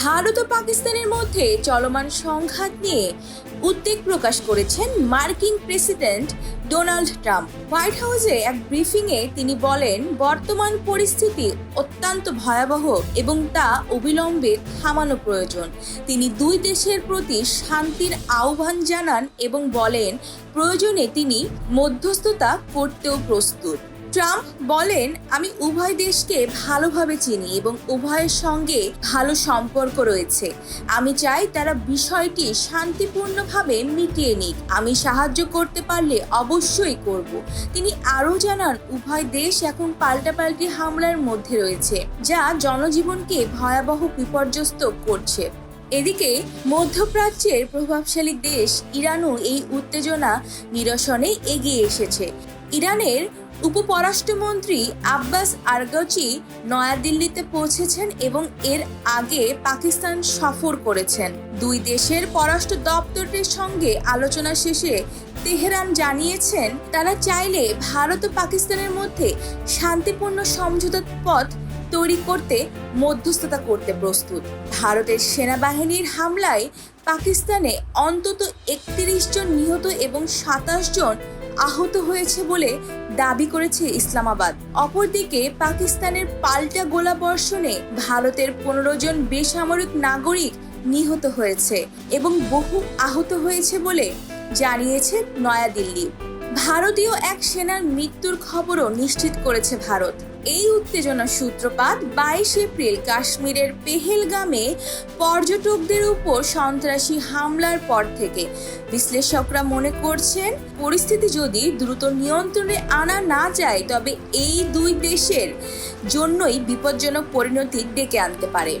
ভারত ও পাকিস্তানের মধ্যে চলমান সংঘাত নিয়ে উদ্বেগ প্রকাশ করেছেন মার্কিন প্রেসিডেন্ট ডোনাল্ড ট্রাম্প। হোয়াইট হাউসে এক ব্রিফিংয়ে তিনি বলেন, বর্তমান পরিস্থিতি অত্যন্ত ভয়াবহ এবং তা অবিলম্বে থামানো প্রয়োজন। তিনি দুই দেশের প্রতি শান্তির আহ্বান জানান এবং বলেন, প্রয়োজনে তিনি মধ্যস্থতা করতেও প্রস্তুত। ট্রাম্প বলেন, আমি উভয় দেশকে ভালোভাবে চিনি এবং উভয়ের সঙ্গে ভালো সম্পর্ক রয়েছে। আমি চাই তারা বিষয়টি শান্তিপূর্ণভাবে মিটিয়ে নিক। আমি সাহায্য করতে পারলে অবশ্যই করব। তিনি আরও জানান, উভয় দেশ এখন পাল্টাপাল্টি হামলার মধ্যে রয়েছে, যা জনজীবনকে ভয়াবহ বিপর্যস্ত করছে। এদিকে, মধ্যপ্রাচ্যের প্রভাবশালী দেশ ইরানও এই উত্তেজনা নিরসনে এগিয়ে এসেছে। ইরানের উপপরাষ্ট্রমন্ত্রী আব্বাস আরগচি নয়াদিল্লিতে পৌঁছেছেন এবং এর আগে পাকিস্তান সফর করেছেন। দুই দেশের পররাষ্ট্র দপ্তরের সঙ্গে আলোচনা শেষে তেহরান জানিয়েছেন, তারা চাইলে ভারত ও পাকিস্তানের মধ্যে শান্তিপূর্ণ সমঝোতার পথ তৈরি করতে মধ্যস্থতা করতে প্রস্তুত। ভারতের সেনাবাহিনীর হামলায় পাকিস্তানে অন্তত একত্রিশ জন নিহত এবং সাতাশ জন আহত হয়েছে বলে দাবি করেছে ইসলামাবাদ। অপরদিকে পাকিস্তানের পাল্টা গোলা বর্ষণে ভারতের পনেরো জন বেসামরিক নাগরিক নিহত হয়েছে এবং বহু আহত হয়েছে বলে জানিয়েছে নয়াদিল্লি। ভারতীয় এক সেনার মৃত্যুর খবরও নিশ্চিত করেছে ভারত। এই উত্তেজনার সূত্রপাত বাইশ এপ্রিল কাশ্মীরের পেহেলগামে পর্যটকদের উপর সন্ত্রাসী হামলার পর থেকে। বিশ্লেষকরা মনে করছেন, পরিস্থিতি যদি দ্রুত নিয়ন্ত্রণে আনা না যায়, তবে এই দুই দেশের জন্যই বিপজ্জনক পরিণতি ডেকে আনতে পারে।